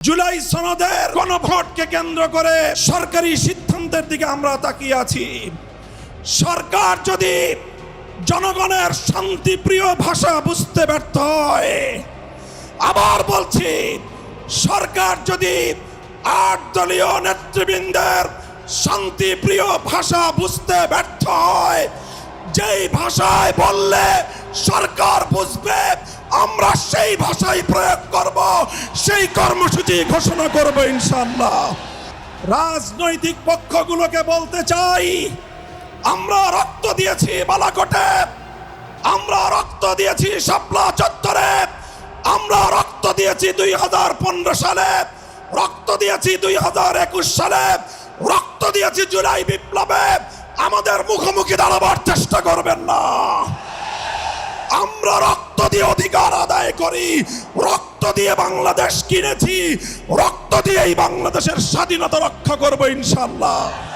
জুলাই সনদের গণভোটকে কেন্দ্র করে সরকারি সিদ্ধান্তের দিকে আমরা তাকিয়ে আছি। সরকার যদি জনগণের শান্তিপ্রিয় ভাষা বুঝতে ব্যর্থ হয়, আবার বলছি, সরকার যদি আট দলীয় নেতৃবৃন্দের শান্তিপ্রিয় ভাষা বুঝতে ব্যর্থ হয়, যেই ভাষায় বললে সরকার বুঝবে আমরা সেই ভাষাই প্রয়োগ করব, সেই কর্মসূচি ঘোষণা করব ইনশাল্লাহ রাজনৈতিক পক্ষগুলোকে বলতে চাই, আমরা রক্ত দিয়েছি বালাকোটে, আমরা রক্ত দিয়েছি শাপলা চত্বরে, আমরা রক্ত দিয়েছি দুই হাজার পনেরো সালে, রক্ত দিয়েছি দুই হাজার একুশ সালে, রক্ত দিয়েছি জুলাই বিপ্লবে, আমাদের মুখোমুখি দাঁড়াবার চেষ্টা করবেন না। আমরা রক্ত দিয়ে অধিকার আদায় করি। রক্ত দিয়ে বাংলাদেশ কিনেছি। রক্ত দিয়ে এই বাংলাদেশের স্বাধীনতা রক্ষা করব ইনশাল্লাহ